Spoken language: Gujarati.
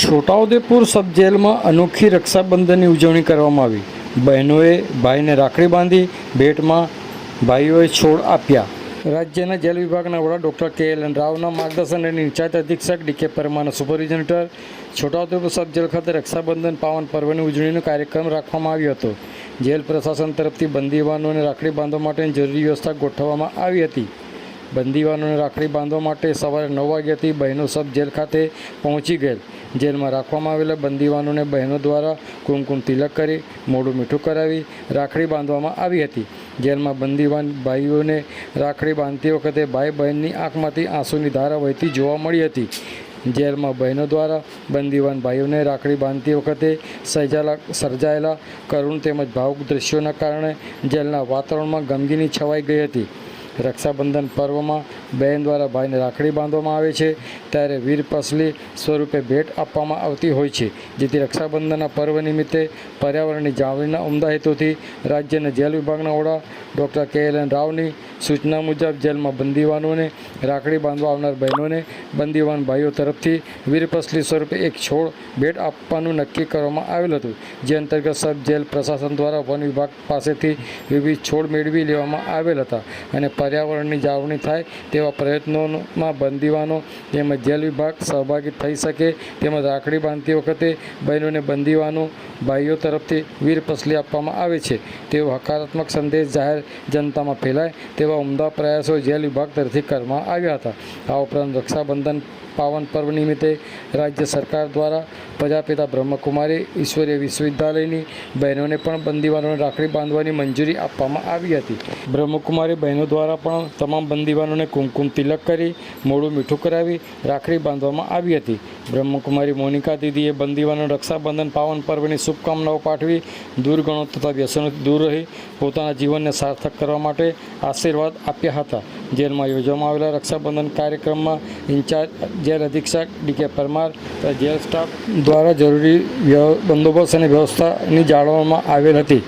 છોટાઉદેપુર સબ જેલમાં અનોખી રક્ષાબંધનની ઉજવણી કરવામાં આવી. બહેનોએ ભાઈને રાખડી બાંધી ભેટમાં ભાઈઓએ છોડ આપ્યા. રાજ્યના જેલ વિભાગના વડા ડૉક્ટર કે એલ એન રાવના માર્ગદર્શન અને નિચાત અધિક્ષક ડીકે પરમાના સુપરવિઝન છોટાઉદેપુર સબ જેલ ખાતે રક્ષાબંધન પાવન પર્વની ઉજવણીનો કાર્યક્રમ રાખવામાં આવ્યો હતો. જેલ પ્રશાસન તરફથી બંદીવાનોને રાખડી બાંધવા માટેની જરૂરી વ્યવસ્થા ગોઠવવામાં આવી હતી. બંદીવાનોને રાખડી બાંધવા માટે સવારે નવ વાગ્યાથી બહેનો સબ જેલ ખાતે પહોંચી ગયેલ. જેલમાં રાખવામાં આવેલા બંદીવાનોને બહેનો દ્વારા કુમકુમ તિલક કરી મોઢું મીઠું કરાવી, રાખડી બાંધવામાં આવી હતી. જેલમાં બંદીવાન ભાઈઓને રાખડી બાંધતી વખતે ભાઈ બહેનની આંખમાંથી આંસુની ધારા વહેતી જોવા મળી હતી. જેલમાં બહેનો દ્વારા બંદીવાન ભાઈઓને રાખડી બાંધતી વખતે સર્જાયેલા સર્જાયેલા કરુણ તેમજ ભાવુક દ્રશ્યોના કારણે જેલના વાતાવરણમાં ગમગીની છવાઈ ગઈ હતી. રક્ષાબંધન પર્વમાં બહેન દ્વારા ભાઈને રાખડી બાંધવામાં આવે છે. ત્યારે વીર પસલી સ્વરૂપે ભેટ આપવામાં આવતી હોય છે. જેથી રક્ષાબંધનના પર્વ નિમિત્તે પર્યાવરણની જાળવણીના ઉમદા હેતુથી રાજ્યના જેલ વિભાગના વડા ડૉક્ટર કે એલ એન રાવની સૂચના મુજબ જેલમાં બંદીવાનોને રાખડી બાંધવા આવનાર બહેનોને બંદીવાન ભાઈઓ તરફથી વીરપસલી સ્વરૂપે એક છોડ ભેટ આપવાનું નક્કી કરવામાં આવેલ હતું. જે અંતર્ગત સબ જેલ પ્રશાસન દ્વારા વન વિભાગ પાસેથી વિવિધ છોડ મેળવી લેવામાં આવેલ હતા અને પર્યાવરણની જાળવણી થાય તેવા પ્રયત્નોમાં બંદીવાનો તેમજ જેલ વિભાગ સહભાગી થઈ શકે તેમજ રાખડી બાંધતી વખતે બહેનોને બંદીવાનો ભાઈઓ તરફથી વીરપસલી આપવામાં આવે છે. તેવો હકારાત્મક સંદેશ જાહેર જનતામાં ફેલાય તેવા ઉમદા પ્રયાસો જેલ વિભાગ તરફથી કરવામાં આવ્યા હતા. આ ઉપરાંત રક્ષાબંધન પાવન પર્વ નિમિત્તે રાજ્ય સરકાર દ્વારા પ્રજાપિતા બ્રહ્મકુમારી ઈશ્વરીય વિશ્વવિદ્યાલયની બહેનોને પણ બંદીવાનોને રાખડી બાંધવાની મંજૂરી આપવામાં આવી હતી. બ્રહ્મકુમારી બહેનો દ્વારા પણ તમામ બંદીવાનોને કુમકુમ તિલક કરી, મોડું મીઠું કરાવી રાખડી બાંધવામાં આવી હતી. બ્રહ્મકુમારી મોનિકા દીદીએ બંદીવાનો રક્ષાબંધન પાવન પર્વની શુભકામનાઓ પાઠવી, દુર્ગણો તથા વ્યસનોથી દૂર રહી પોતાના જીવનને સાર્થક કરવા માટે આશીર્વાદ આપ્યા હતા. જેલમાં યોજવામાં આવેલા રક્ષાબંધન કાર્યક્રમમાં ઇન્ચાર્જ જેલ અધિક્ષક ડીકે પરમાર જેલ સ્ટાફ દ્વારા જરૂરી બંદોબસ્ત અને વ્યવસ્થાની જાળવવામાં આવેલ હતી.